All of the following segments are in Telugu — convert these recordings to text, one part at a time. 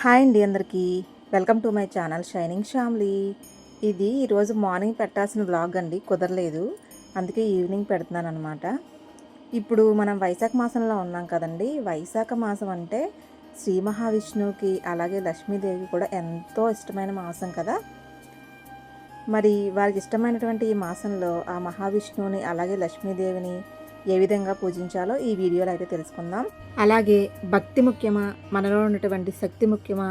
హాయ్ అండి అందరికీ. Welcome to my channel shining family ఇది ఈరోజు మార్నింగ్ పెట్టాల్సిన బ్లాగ్ అండి కుదరలేదు. అందుకే ఈవినింగ్ పెడుతున్నాను అనమాట ఇప్పుడు మనం వైశాఖ మాసంలో ఉన్నాం కదండి. వైశాఖ మాసం అంటే శ్రీ మహావిష్ణువుకి అలాగే లక్ష్మీదేవి కూడా ఎంతో ఇష్టమైన మాసం కదా. మరి వారికి ఇష్టమైనటువంటి ఈ మాసంలో ఆ మహావిష్ణువుని అలాగే లక్ష్మీదేవిని ఏ విధంగా పూజించాలో ఈ వీడియోలో అయితే తెలుసుకుందాం. అలాగే భక్తి ముఖ్యమా మనలో ఉన్నటువంటి శక్తి ముఖ్యమా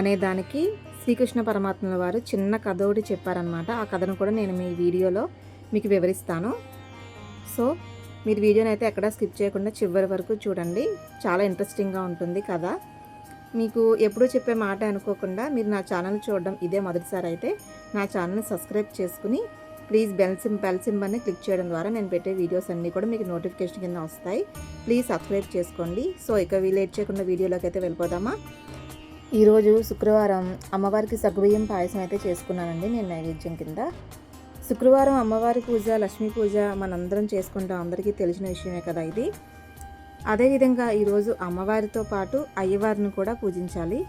అనే దానికి శ్రీకృష్ణ పరమాత్మల వారు చిన్న కథ ఒకటి చెప్పారనమాట ఆ కథను కూడా నేను మీ వీడియోలో మీకు వివరిస్తాను. సో మీరు వీడియోని అయితే ఎక్కడా స్కిప్ చేయకుండా చివరి వరకు చూడండి. చాలా ఇంట్రెస్టింగ్గా ఉంటుంది కథ. మీకు ఎప్పుడూ చెప్పే మాట అనుకోకుండా మీరు నా ఛానల్ చూడడం ఇదే మొదటిసారి అయితే నా ఛానల్ని సబ్స్క్రైబ్ చేసుకుని ప్లీజ్ బెల్ సిమ్ బెల్ సింబల్ని క్లిక్ చేయడం ద్వారా నేను పెట్టే వీడియోస్ అన్నీ కూడా మీకు నోటిఫికేషన్ కింద వస్తాయి. ప్లీజ్ సబ్స్క్రైబ్ చేసుకోండి. సో ఇక వీలేట్ చేయకుండా వీడియోలోకి అయితే వెళ్ళిపోదామా? ఈరోజు శుక్రవారం అమ్మవారికి సగ్గుబియ్యం పాయసం అయితే చేసుకున్నానండి నేను నైవేద్యం కింద. శుక్రవారం అమ్మవారి పూజ లక్ష్మీ పూజ మనందరం చేసుకుంటాం. అందరికీ తెలిసిన విషయమే కదా ఇది. అదేవిధంగా ఈరోజు అమ్మవారితో పాటు అయ్యవారిని కూడా పూజించాలి.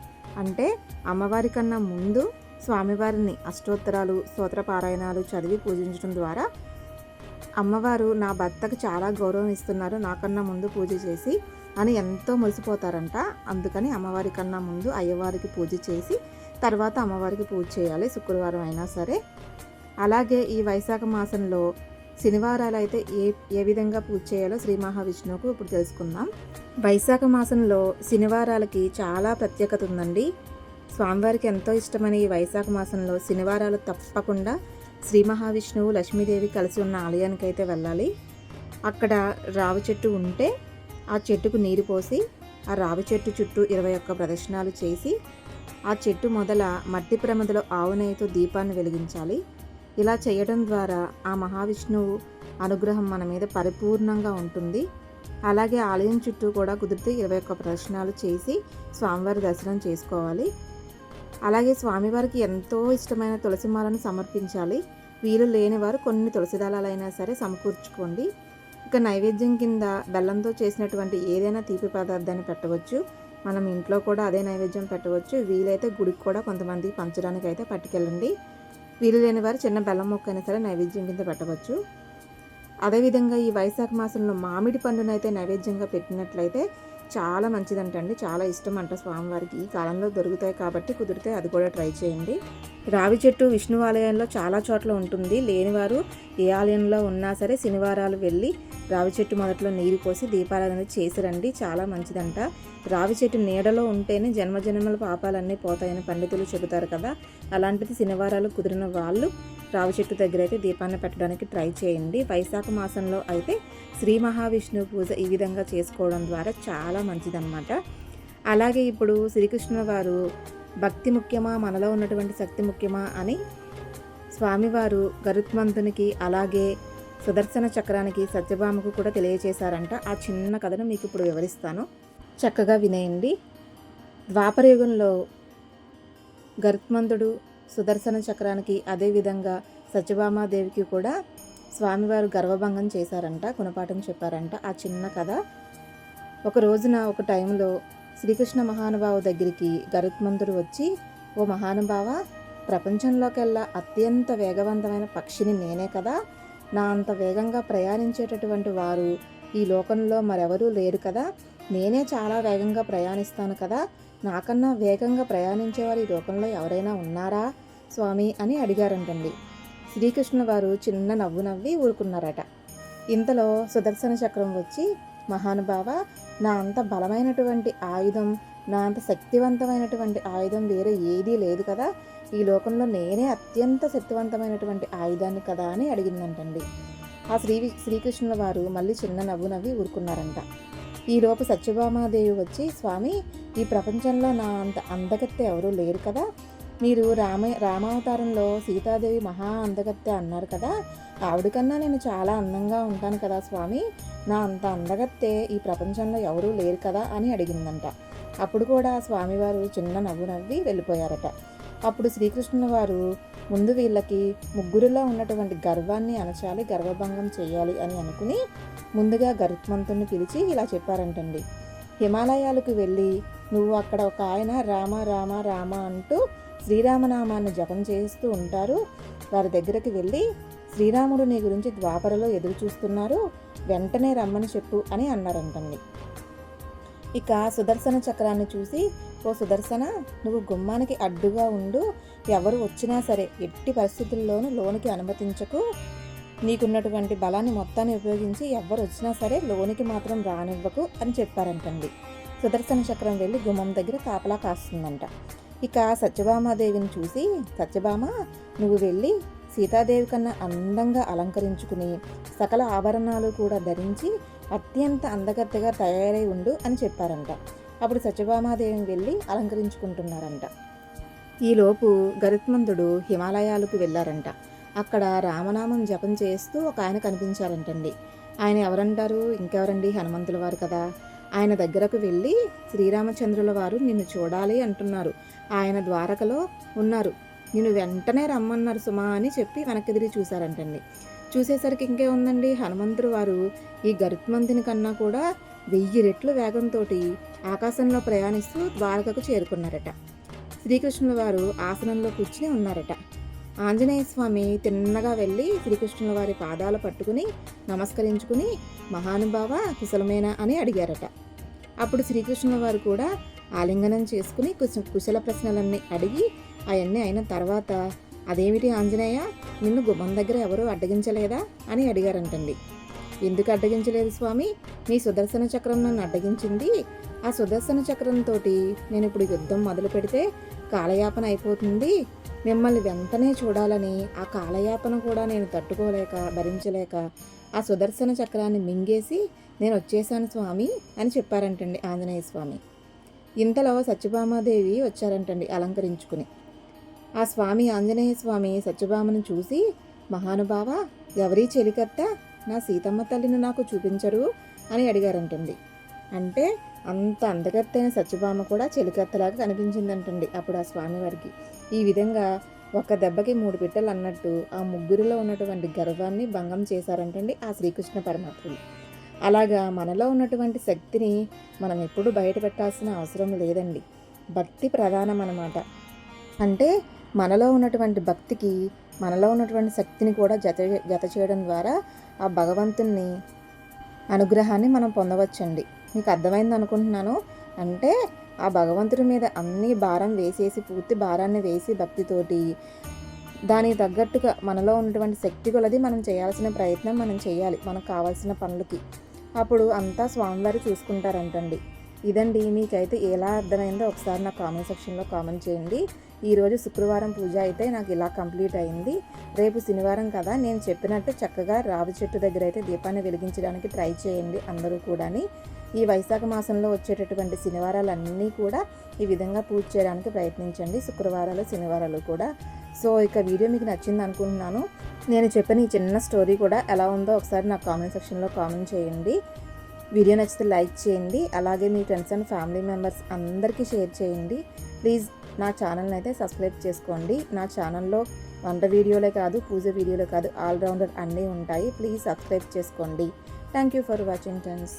అంటే అమ్మవారి కన్నా ముందు స్వామివారిని అష్టోత్తరాలు సోత్రపారాయణాలు చదివి పూజించడం ద్వారా అమ్మవారు నా భర్తకు చాలా గౌరవం ఇస్తున్నారు. నాకన్నా ముందు పూజ చేసి అని ఎంతో మురిసిపోతారంట. అందుకని అమ్మవారి కన్నా ముందు అయ్యవారికి పూజ చేసి తర్వాత అమ్మవారికి పూజ చేయాలి శుక్రవారం అయినా సరే. అలాగే ఈ వైశాఖ మాసంలో శనివారాలు అయితే ఏ ఏ విధంగా పూజ చేయాలో శ్రీ మహావిష్ణువుకు ఇప్పుడు తెలుసుకుందాం. వైశాఖ మాసంలో శనివారాలకి చాలా ప్రత్యేకత ఉందండి. స్వామివారికి ఎంతో ఇష్టమైన ఈ వైశాఖ మాసంలో శనివారాలు తప్పకుండా శ్రీ మహావిష్ణువు లక్ష్మీదేవి కలిసి ఉన్న ఆలయానికి అయితే వెళ్ళాలి. అక్కడ రావి చెట్టు ఉంటే ఆ చెట్టుకు నీరు పోసి ఆ రావి చెట్టు చుట్టూ ఇరవై ఒక్క ప్రదర్శనలు చేసి ఆ చెట్టు మొదల మట్టి ప్రమదలో ఆవునయ్యతో దీపాన్ని వెలిగించాలి. ఇలా చేయడం ద్వారా ఆ మహావిష్ణువు అనుగ్రహం మన మీద పరిపూర్ణంగా ఉంటుంది. అలాగే ఆలయం చుట్టూ కూడా కుదిరితే ఇరవై ఒక్క ప్రదర్శనాలు చేసి స్వామివారి దర్శనం చేసుకోవాలి. అలాగే స్వామివారికి ఎంతో ఇష్టమైన తులసి మాలను సమర్పించాలి. వీలు లేనివారు కొన్ని తులసి దళాలైనా సరే సమకూర్చుకోండి. ఇక నైవేద్యం కింద బెల్లంతో చేసినటువంటి ఏదైనా తీపి పదార్థాన్ని పెట్టవచ్చు. మనం ఇంట్లో కూడా అదే నైవేద్యం పెట్టవచ్చు. వీలైతే గుడికి కూడా కొంతమంది పంచడానికి అయితే పట్టుకెళ్ళండి. వీలు లేని వారు చిన్న బెల్లం మొక్క అయినా సరే నైవేద్యం కింద పెట్టవచ్చు. అదేవిధంగా ఈ వైశాఖ మాసంలో మామిడి పండునైతే నైవేద్యంగా పెట్టినట్లయితే చాలా మంచిదంటండి చాలా ఇష్టం అంట స్వామివారికి. ఈ కాలంలో దొరుకుతాయి కాబట్టి కుదిరితే అది కూడా ట్రై చేయండి. రావి చెట్టు విష్ణు ఆలయంలో చాలా చోట్ల ఉంటుంది. లేనివారు ఏ ఆలయంలో ఉన్నా సరే శనివారాలు వెళ్ళి రావి చెట్టు మొదట్లో నీరు పోసి దీపారాధన చేసిరండి. చాలా మంచిదంట. రావి చెట్టు నీడలో ఉంటేనే జన్మజన్మల పాపాలన్నీ పోతాయని పండితులు చెబుతారు కదా. అలాంటిది శనివారాలు కుదిరిన వాళ్ళు రావి చెట్టు దగ్గర అయితే దీపాన్ని పెట్టడానికి ట్రై చేయండి. వైశాఖ మాసంలో అయితే శ్రీ మహావిష్ణువు పూజ ఈ విధంగా చేసుకోవడం ద్వారా చాలా మంచిదన్నమాట. అలాగే ఇప్పుడు శ్రీకృష్ణుల వారు భక్తి ముఖ్యమా మనలో ఉన్నటువంటి శక్తి ముఖ్యమా అని స్వామివారు గరుత్మంతునికి అలాగే సుదర్శన చక్రానికి సత్యభామకు కూడా తెలియజేశారంట ఆ చిన్న కథను మీకు ఇప్పుడు వివరిస్తాను. చక్కగా వినేయండి. ద్వాపరయుగంలో గరుత్మంతుడు సుదర్శన చక్రానికి అదేవిధంగా సత్యభామాదేవికి కూడా స్వామివారు గర్వభంగం చేశారంట గుణపాఠం చెప్పారంట. ఆ చిన్న కథ ఒక రోజున ఒక టైంలో శ్రీకృష్ణ మహానుభావు దగ్గరికి గరుత్మంతుడు వచ్చి ఓ మహానుభావ ప్రపంచంలోకెల్లా అత్యంత వేగవంతమైన పక్షిని నేనే కదా. నా అంత వేగంగా ప్రయాణించేటటువంటి వారు ఈ లోకంలో మరెవరూ లేరు కదా. నేనే చాలా వేగంగా ప్రయాణిస్తాను కదా. నాకన్నా వేగంగా ప్రయాణించేవారు ఈ లోకంలో ఎవరైనా ఉన్నారా? స్వామి అని అడిగారంటండి. శ్రీకృష్ణ వారు చిన్న నవ్వు నవ్వి ఊరుకున్నారట. ఇంతలో సుదర్శన చక్రం వచ్చి మహానుభావ నా అంత బలమైనటువంటి ఆయుధం నా అంత శక్తివంతమైనటువంటి ఆయుధం వేరే ఏదీ లేదు కదా? ఈ లోకంలో నేనే అత్యంత శక్తివంతమైనటువంటి ఆయుధాన్ని కదా? అని అడిగిందంటండి. ఆ శ్రీ శ్రీకృష్ణుల వారు మళ్ళీ చిన్న నవ్వు నవ్వి ఊరుకున్నారంట. ఈలోపు సత్యభామాదేవి వచ్చి స్వామి ఈ ప్రపంచంలో నా అంత అందగత్తె ఎవరూ లేరు కదా? మీరు రామ రామావతారంలో సీతాదేవి మహా అందగత్తె అన్నారు కదా ఆవిడ కన్నా నేను చాలా అందంగా ఉంటాను కదా స్వామి నా అంత అందగత్తె ఈ ప్రపంచంలో ఎవరూ లేరు కదా అని అడిగిందంట. అప్పుడు కూడా స్వామివారు చిన్న నవ్వు నవ్వి వెళ్ళిపోయారట. అప్పుడు శ్రీకృష్ణుల వారు ముందు వీళ్ళకి ముగ్గురులో ఉన్నటువంటి గర్వాన్ని అణచాలి గర్వభంగం చేయాలి అని అనుకుని ముందుగా గరుత్మంతుని పిలిచి ఇలా చెప్పారంటండి. హిమాలయాలకు వెళ్ళి నువ్వు అక్కడ ఒక ఆయన రామ రామ రామ అంటూ శ్రీరామనామాన్ని జపం చేస్తూ ఉంటారు. వారి దగ్గరికి వెళ్ళి శ్రీరాముడు నీ గురించి ద్వాపరలో ఎదురు చూస్తున్నారు. వెంటనే రమ్మని చెప్పు అని అన్నారంటండి. ఇక సుదర్శన చక్రాన్ని చూసి ఓ సుదర్శన నువ్వు గుమ్మానికి అడ్డుగా ఉండు. ఎవరు వచ్చినా సరే ఎట్టి పరిస్థితుల్లోనూ లోనికి అనుమతించకు. నీకున్నటువంటి బలాన్ని మొత్తాన్ని ఉపయోగించి ఎవరు వచ్చినా సరే లోనికి మాత్రం రానివ్వకు అని చెప్పారంటండి. సుదర్శన చక్రం వెళ్ళి గుమ్మం దగ్గర కాపలా కాస్తుందంట. ఇక సత్యభామాదేవిని చూసి సత్యభామ నువ్వు వెళ్ళి సీతాదేవి కన్నా అందంగా అలంకరించుకుని సకల ఆభరణాలు కూడా ధరించి అత్యంత అందగత్తగా తయారై ఉండు అని చెప్పారంట. అప్పుడు సత్యభామాదేవిని వెళ్ళి అలంకరించుకుంటున్నారంట. ఈలోపు గరుత్మంతుడు హిమాలయాలకు వెళ్ళారంట. అక్కడ రామనామం జపం చేస్తూ ఒక ఆయన కనిపించారంటండి. ఆయన ఎవరంటారు? ఇంకెవరండి? హనుమంతుల వారు కదా. ఆయన దగ్గరకు వెళ్ళి శ్రీరామచంద్రుల వారు నిన్ను చూడాలి అంటున్నారు. ఆయన ద్వారకలో ఉన్నారు. నిన్ను వెంటనే రమ్మన్నారు సుమా అని చెప్పి వెనక్కి తిరిగి చూశారంటండి. చూసేసరికి ఇంకే ఉందండి హనుమంతుడు వారు ఈ గరుత్మంతుని కన్నా కూడా వెయ్యి రెట్లు వేగంతో ఆకాశంలో ప్రయాణిస్తూ ద్వారకకు చేరుకున్నారట. శ్రీకృష్ణుల వారు ఆసనంలో కూర్చుని ఉన్నారట. ఆంజనేయ స్వామి తిన్నగా వెళ్ళి శ్రీకృష్ణుల వారి పాదాలు పట్టుకుని నమస్కరించుకుని మహానుభావ కుశలమేనా? అని అడిగారట. అప్పుడు శ్రీకృష్ణుల వారు కూడా ఆలింగనం చేసుకుని కుశల ప్రశ్నలన్నీ అడిగి అవన్నీ అయిన తర్వాత అదేమిటి ఆంజనేయ? నిన్ను గుమ్మం దగ్గర ఎవరూ అడ్డగించలేదా? అని అడిగారంటండి. ఎందుకు అడ్డగించలేదు స్వామి? మీ సుదర్శన చక్రం నన్ను అడ్డగించింది. ఆ సుదర్శన చక్రంతో నేను ఇప్పుడు యుద్ధం మొదలు పెడితే కాలయాపన అయిపోతుంది. మిమ్మల్ని వెంటనే చూడాలని ఆ కాలయాపన కూడా నేను తట్టుకోలేక భరించలేక ఆ సుదర్శన చక్రాన్ని మింగేసి నేను వచ్చేసాను స్వామి అని చెప్పారంటండి ఆంజనేయ స్వామి. ఇంతలో సత్యభామాదేవి వచ్చారంటండి అలంకరించుకుని. ఆ స్వామి ఆంజనేయ స్వామి సత్యభామను చూసి మహానుభావ ఎవరీ చెలికత్త నా సీతమ్మ తల్లిని నాకు చూపించరు? అని అడిగారంటండి. అంటే అంత అందగత్తైన సత్యభామ కూడా చెలికత్తలాగా కనిపించిందంటండి అప్పుడు ఆ స్వామివారికి ఈ విధంగా ఒక దెబ్బకి మూడు పిట్టలు అన్నట్టు ఆ ముగ్గురిలో ఉన్నటువంటి గర్వాన్ని భంగం చేశారంటండి ఆ శ్రీకృష్ణ పరమాత్ముడు అలాగా మనలో ఉన్నటువంటి శక్తిని మనం ఎప్పుడు బయట పెట్టాల్సిన అవసరం లేదండి. భక్తి ప్రధానం అన్నమాట. అంటే మనలో ఉన్నటువంటి భక్తికి మనలో ఉన్నటువంటి శక్తిని కూడా జత జత చేయడం ద్వారా ఆ భగవంతుని అనుగ్రహాన్ని మనం పొందవచ్చండి. మీకు అర్థమైంది అనుకుంటున్నాను? అంటే ఆ భగవంతుడి మీద అన్ని భారం వేసేసి పూర్తి భారాన్ని వేసి భక్తితోటి దానికి తగ్గట్టుగా మనలో ఉన్నటువంటి శక్తి కొలది మనం చేయాల్సిన ప్రయత్నం మనం చేయాలి మనకు కావాల్సిన పనులకి. అప్పుడు అంతా స్వామివారు చూసుకుంటారంటండి. ఇదండి మీకైతే ఎలా అర్థమైందో ఒకసారి నా కామెంట్ సెక్షన్లో కామెంట్ చేయండి. ఈరోజు శుక్రవారం పూజ అయితే నాకు ఇలా కంప్లీట్ అయింది. రేపు శనివారం కదా నేను చెప్పినట్టు చక్కగా రావి చెట్టు దగ్గర అయితే దీపాన్ని వెలిగించడానికి ట్రై చేయండి అందరూ కూడాని. ఈ వైశాఖ మాసంలో వచ్చేటటువంటి శనివారాలన్నీ కూడా ఈ విధంగా పూజ చేయడానికి ప్రయత్నించండి. శుక్రవారాలు శనివారాలు కూడా సో ఇక వీడియో మీకు నచ్చింది అనుకుంటున్నాను. నేను చెప్పిన ఈ చిన్న స్టోరీ కూడా ఎలా ఉందో ఒకసారి నా కామెంట్ సెక్షన్లో కామెంట్ చేయండి. వీడియో నచ్చితే లైక్ చేయండి. అలాగే మీ ఫ్రెండ్స్ అండ్ ఫ్యామిలీ మెంబర్స్ అందరికీ షేర్ చేయండి. ప్లీజ్ నా ఛానల్ని అయితే సబ్స్క్రైబ్ చేసుకోండి. నా ఛానల్లో వంట వీడియోలే కాదు పూజ వీడియోలే కాదు ఆల్రౌండర్ అన్నీ ఉంటాయి. ప్లీజ్ సబ్స్క్రైబ్ చేసుకోండి. Thank you for watching friends.